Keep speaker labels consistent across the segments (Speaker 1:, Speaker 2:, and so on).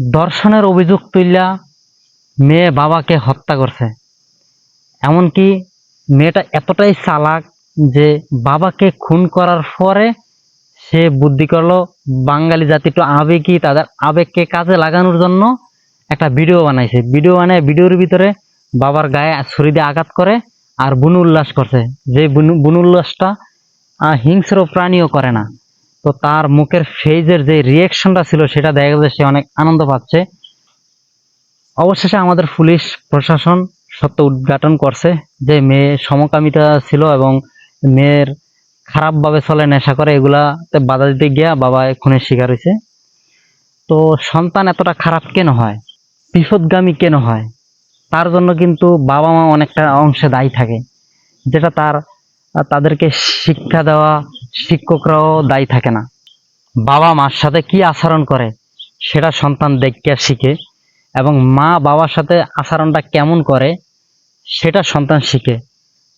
Speaker 1: দর্শনের অভিযোগ তুললা মেয়ে বাবাকে হত্যা করছে। এমনকি মেয়েটা এতটাই চালাক যে বাবাকে খুন করার পরে সে বুদ্ধি করল, বাঙালি জাতিটা আবেগই তাদের আবেগকে কাজে লাগানোর জন্য একটা ভিডিও বানাইছে। ভিডিও বানায় ভিডিওর ভিতরে বাবার গায়ে ছুরি দিয়ে আঘাত করে আর বুনু উল্লাস করছে। যে বুনু উল্লাসটা হিংস্র প্রাণীও করে না। তো তার মুখের ফেজের যে রিয়েকশনটা ছিল সেটা দেখা যাচ্ছে সে অনেক আনন্দ পাচ্ছে। অবশেষে আমাদের পুলিশ প্রশাসন সত্য উদ্ঘাটন করছে যে মেয়ে সমকামিতা ছিল এবং মেয়ের খারাপভাবে চলে, নেশা করে, এগুলাতে বাধা দিতে গিয়া বাবা খুনের শিকার হয়েছে। তো সন্তান এতটা খারাপ কেন হয়? বিপদগামী কেন হয়? তার জন্য কিন্তু বাবা মা অনেকটা অংশে দায়ী থাকে, যেটা তার, তাদেরকে শিক্ষা দেওয়া শিক্ষকরাও দায়ী থাকে না। বাবা মার সাথে কি আচরণ করে, সেটা সন্তান দেখতে শিখে এবং মা বাবার সাথে আচরণটা কেমন করে, সেটা সন্তান শিখে।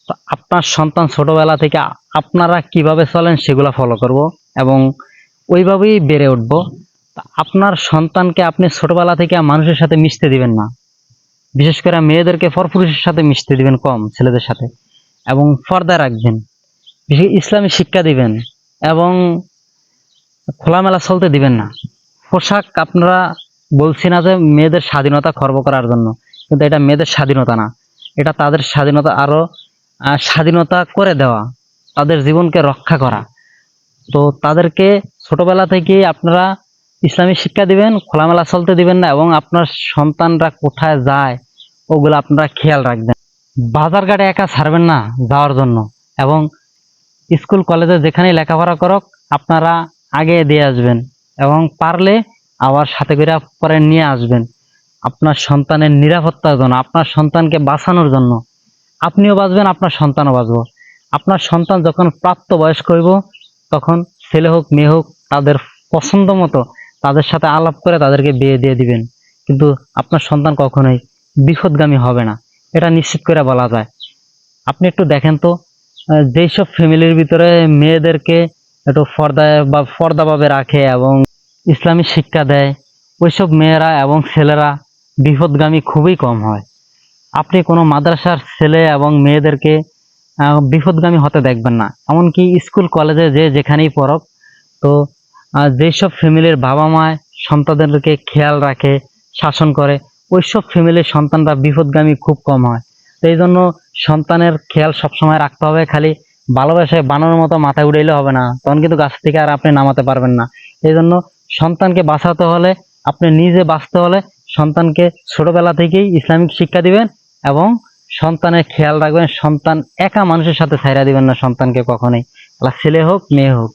Speaker 1: তো আপনার সন্তান ছোটবেলা থেকে আপনারা কীভাবে চলেন সেগুলো ফলো করব এবং ওইভাবেই বেড়ে উঠবো। আপনার সন্তানকে আপনি ছোটবেলা থেকে মানুষের সাথে মিশতে দিবেন না। বিশেষ করে মেয়েদেরকে পরপুরুষের সাথে মিশতে দিবেন কম ছেলেদের সাথে এবং পর্দা রাখবেন। ইসলামী শিক্ষা দিবেন এবং খোলামেলা চলতে দিবেন না। পোশাক আপনারা বলছি না যে মেয়েদের স্বাধীনতা খর্ব করার জন্য, কিন্তু এটা মেয়েদের স্বাধীনতা না। এটা তাদের স্বাধীনতা আরও স্বাধীনতা করে দেওয়া, তাদের জীবনকে রক্ষা করা। তো তাদেরকে ছোটবেলা থেকেই আপনারা ইসলামী শিক্ষা দিবেন, খোলামেলা চলতে দিবেন না এবং আপনার সন্তানরা কোথায় যায়, ওগুলো আপনারা খেয়াল রাখবেন। বাজার ঘাটে একা ছাড়বেন না যাওয়ার জন্য এবং স্কুল, কলেজে যেখানেই লেখাপড়া করক, আপনারা আগে দিয়ে আসবেন এবং পারলে আবার সাথে করে পরে নিয়ে আসবেন। আপনার সন্তানের নিরাপত্তার জন্য, আপনার সন্তানকে বাঁচানোর জন্য। আপনিও বাঁচবেন, আপনার সন্তানও বাঁচবো। আপনার সন্তান যখন প্রাপ্ত বয়স্ক হইব, তখন ছেলে হোক, মেয়ে হোক, তাদের পছন্দ মতো তাদের সাথে আলাপ করে তাদেরকে বিয়ে দিয়ে দিবেন। কিন্তু আপনার সন্তান কখনোই বিপদগামী হবে না। এটা নিশ্চিত করে বলা যায়। আপনি একটু দেখেন তো যেসব ফ্যামিলির ভিতরে মেয়েদেরকে একটু পর্দায় বা পর্দাভাবে রাখে এবং ইসলামী শিক্ষা দেয়, ওইসব মেয়েরা এবং ছেলেরা বিপদগামী খুবই কম হয়। আপনি কোনো মাদ্রাসার ছেলে এবং মেয়েদেরকে বিপদগামী হতে দেখবেন না। এমনকি স্কুল, কলেজে যে যেখানেই পড়ক, তো যেসব ফ্যামিলির বাবা মা সন্তানদেরকে খেয়াল রাখে, শাসন করে, ওইসব ফ্যামিলির সন্তানরা বিপদগামী খুব কম হয়। এই জন্য সন্তানের খেয়াল সবসময় রাখতে হবে, খালি ভালোবাসায় বানানোর মতো মাথায় উড়াইলে হবে না, তখন কিন্তু গাছ থেকে আর আপনি নামাতে পারবেন না। এই জন্য সন্তানকে বাঁচাতে হলে, আপনি নিজে বাঁচতে হলে সন্তানকে ছোটবেলা থেকেই ইসলামিক শিক্ষা দিবেন এবং সন্তানের খেয়াল রাখবেন, সন্তান একা মানুষের সাথে ছাইরা দিবেন না সন্তানকে কখনোই। ছেলে হোক, মেয়ে হোক।